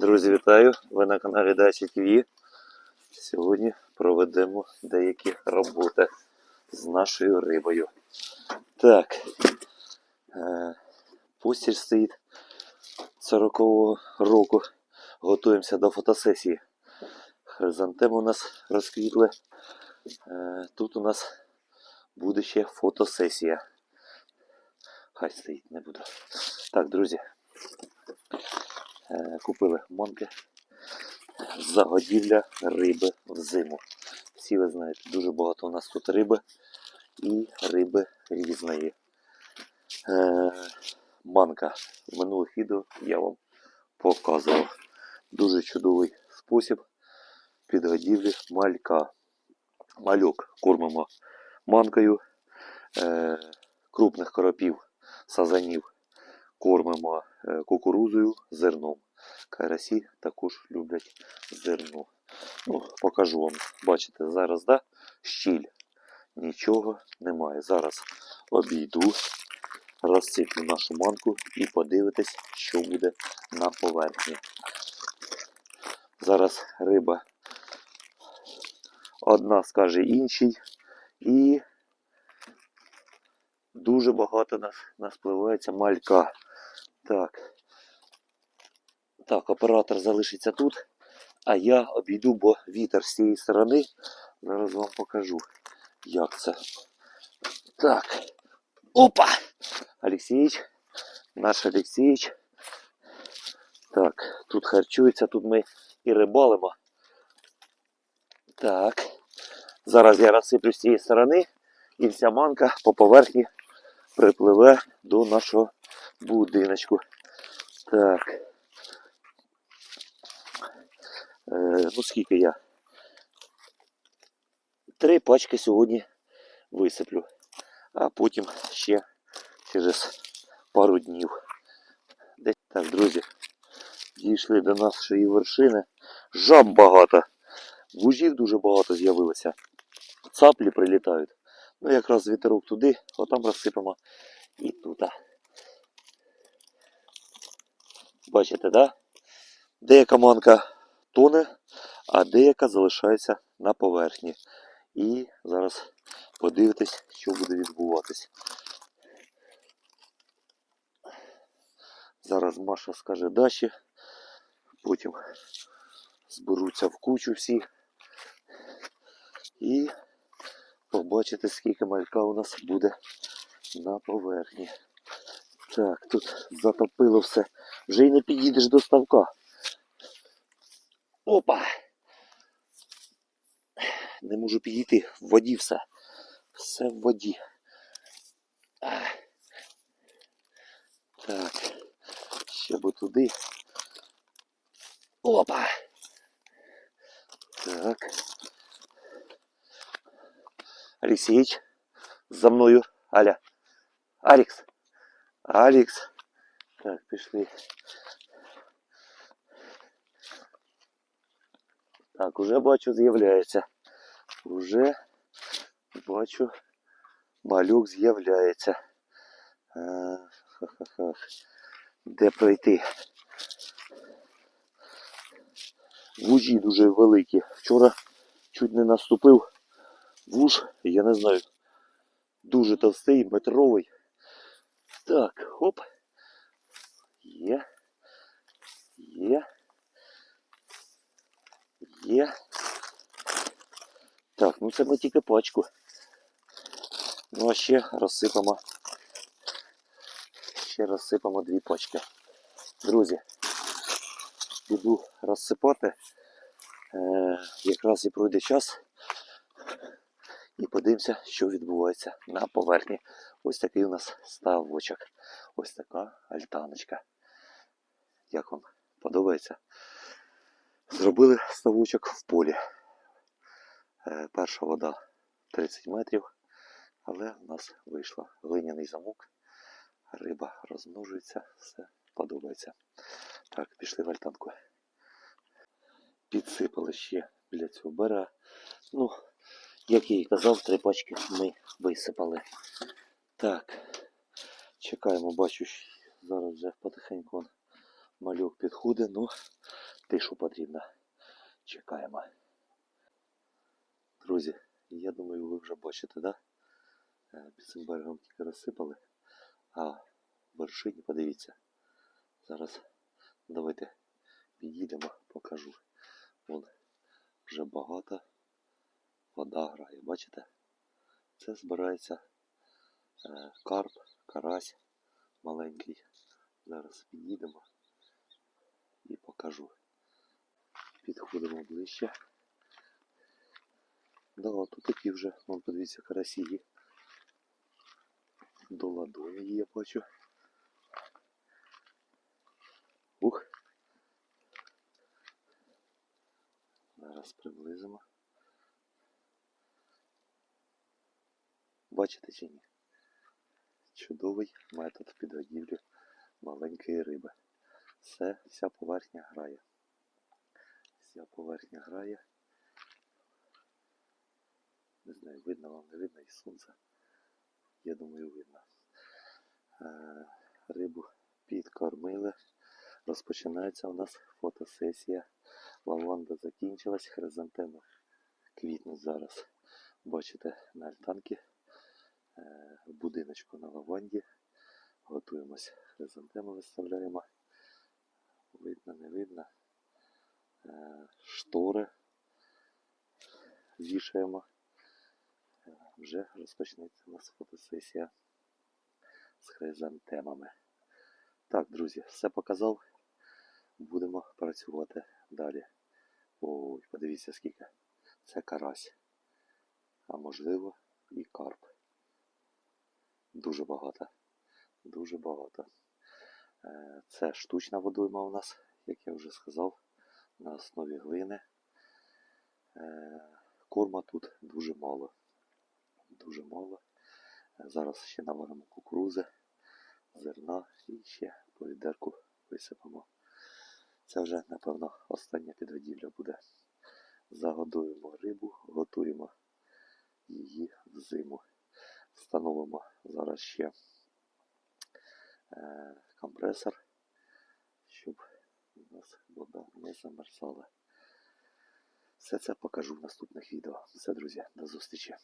Друзі, вітаю! Ви на каналі Дачі ТВ. Сьогодні проведемо деякі роботи з нашою рибою. Так, е, постіль стоїть 40-го року. Готуємося до фотосесії. Хризантеми у нас розквітли. Е, тут у нас буде ще фотосесія. Хай стоїть, не буду. Так, друзі. Е, Купили манки. Загодівля риби в зиму. Всі ви знаєте, дуже багато у нас тут риби і риби різної. Е, манка. В минулих відео я вам показував. Дуже чудовий спосіб підгодівлі малька. Мальок кормимо манкою. Е, крупних коропів, сазанів кормимо е, кукурузою, зерном. Карасі також люблять зерно. Ну, покажу вам. Бачите, зараз да, щіль. Нічого немає. Зараз обійду, розсиплю нашу манку і подивитесь, що буде на поверхні. Зараз риба одна скаже іншій. І дуже багато нас, нас пливається малька. Так. Так, оператор залишиться тут, а я обійду, бо вітер з цієї сторони. Зараз вам покажу, як це. Так. Опа! Олексійович, наш Олексійович. Так, тут харчується, тут ми і рибалимо. Так. Зараз я розсиплю з цієї сторони, і вся манка по поверхні припливе до нашого будиночку. Так. Е, ну скільки я? Три пачки сьогодні висиплю, а потім ще через пару днів. Десь так, друзі, дійшли до нашої вершини. Жаб багато. Вужів дуже багато з'явилося. Цаплі прилітають. Ну, якраз вітерок туди, отам розсипемо і тут. Бачите, да? Деяка манка тоне, а деяка залишається на поверхні. І зараз подивитесь, що буде відбуватись. Зараз Маша скаже Даші, потім зберуться в кучу всі. І побачите, скільки малька у нас буде на поверхні. Так, тут затопило все. Вже й не підійдеш до ставка. Опа! Не можу підійти. В воді все. Все в воді. Так. Ще би туди. Опа! Так. Алексеевич, за мною. Аля. Алекс. Алекс. Так, пішли. Так, уже бачу, з'являється. Уже бачу, малюк з'являється. Де пройти? Вужі дуже великі. Вчора чуть не наступив вуж, я не знаю, дуже товстий, метровий. Так, хоп. Є. Є. Є. Так, ну це ми тільки пачку. Ну а ще розсипемо. Ще розсипемо дві пачки. Друзі, піду розсипати. Е, якраз і пройде час. І подивимося, що відбувається на поверхні. Ось такий у нас ставочок. Ось така альтаночка. Як вам подобається? Зробили ставочок в полі. Е, Перша вода 30 метрів, але в нас вийшло глиняний замок, риба розмножується, все подобається. Так, пішли в альтанку. Підсипали ще біля цього берега. Ну, як я і казав, три пачки ми висипали. Так, чекаємо, бачу, зараз вже потихеньку малюк підходить. Ну, тишу потрібно. Чекаємо. Друзі, я думаю, ви вже бачите, да? Е, Під цим берегом тільки розсипали, а в вершині, подивіться. Зараз давайте підійдемо, покажу. Вон вже багато вода грає, бачите? Це збирається е, карп, карась маленький. Зараз підійдемо і покажу. Підходимо ближче. Да, тут такі вже, вон подивіться, карасі. До ладоні є, я бачу. Ух. Зараз приблизимо. Бачите чи ні? Чудовий метод підгодівлі маленької риби. Все, вся поверхня грає. Вся поверхня грає. Не знаю, видно вам, не видно із сонця. Я думаю, видно. Е, рибу підкормили. Розпочинається у нас фотосесія. Лаванда закінчилась, хризантеми квітнуть зараз. Бачите на альтанки в будиночку на лаванді. Готуємось. Хризантеми виставляємо. Видно, не видно. Е, Штори вішаємо. Е, Вже розпочнеться у нас фотосесія з хризантемами. Так, друзі, все показав. Будемо працювати далі. Ой, подивіться скільки. Це карась. А можливо і карп. Дуже багато. Дуже багато. Е, Це штучна водойма у нас, як я вже сказав, на основі глини. Е, Корма тут дуже мало. Дуже мало. Е, Зараз ще наваримо кукурузи, зерна і ще по відерку висипемо. Це вже, напевно, остання підгодівля буде. Загодуємо рибу, готуємо її в зиму. Встановимо зараз ще е, компресор, щоб у нас вода не замерзала. Все це покажу в наступних відео. Все, друзі, до зустрічі.